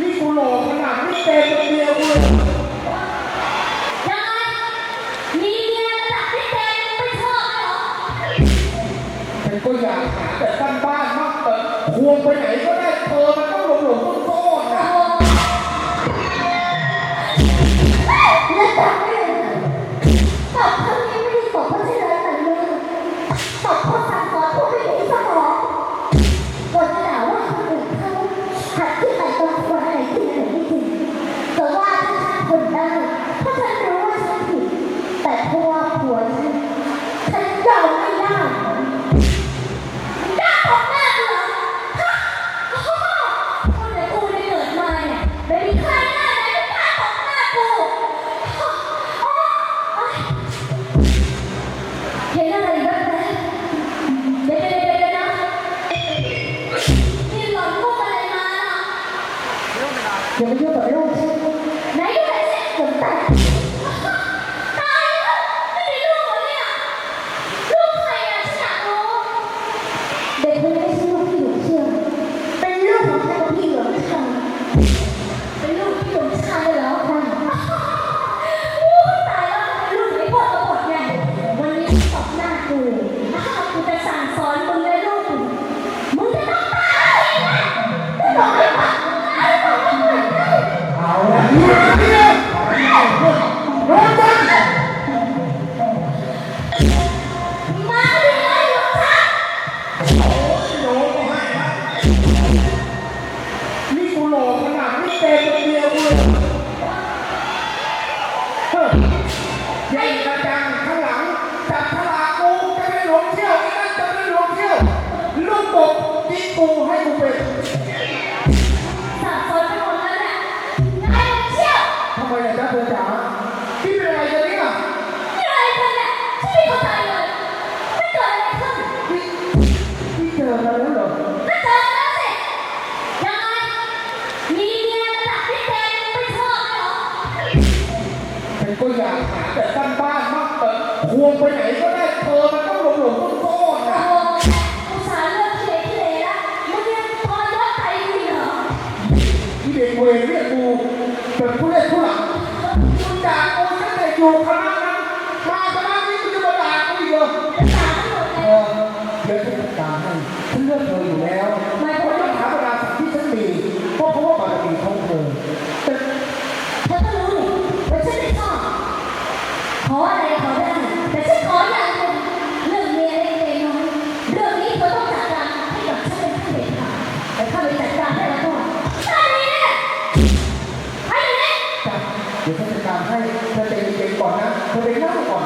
นี่กูหล่อขนาดนี้เต็มคนเดียวกูเลยยังไงมีเมียระดับที่แกไม่ชอบเหรอฉันก็อยากหาแต่บ้านบ้านๆมากเออควงไปไหนก็ได้เธอมันต้องหลงหลงๆซ่อนๆนะแล้วตอบไม่เลยตอบคำนี้ไม่ได้ตอบเพราะเฉลยแต่เรื่องตอบเพราะสั่งสอนผู้ไม่มีสม อย่ามายุ่ เยวกูเลยเฮ้ยใหญ่กระจังข้างหลัง จับฉลากกูจะไม่หลงเที่ยวไอ้นั่นจะไม่หลงเที่ยว ลูกบกที่กูให้กูเป็นสั่งสอนไปหมดแล้วเนี่ยไอ้หลงเชี่ยวทำไมล่ะจ๊ะเธอจ๋าพี่เป็นอะไรกันเนี่ยนี่อะไรกันเนี่ยฉันไม่เข้าใจเลยไม่เกิดอะไรขึ้นพี่พี่เจอกันแล้วเหรอ ฉันก็อยากหาแต่บ้านบ้านๆมากเออควงไปไหนก็ได้เธอมันต้องหลงหลงๆซ่อนๆโอ้นะโหอุตส่าห์เลือกเฉยเฉยละมึงยังพอยอดใจกูอีกเหรอที่เด็กเวรเรียกกูเป็นผู้เล่นผู้หลังมึงด่ากูตั้งแต่อยู่คณะนั้นมาคณะนี้มึงจะมาด่ากูอีกเหรอด่าไม่หมดเอเลยอเดี๋ยวฉันจัดการให้ฉันเลือกเธออยู่แล้วเพราะปัญหาประดาสิ่งที่ฉันมีเพราะเพราะว่าบารมีของเธอ ดี๋ยวฉันจัดการให้เธอเป็นๆก่อนนะเธอเป็นหน้าก่อน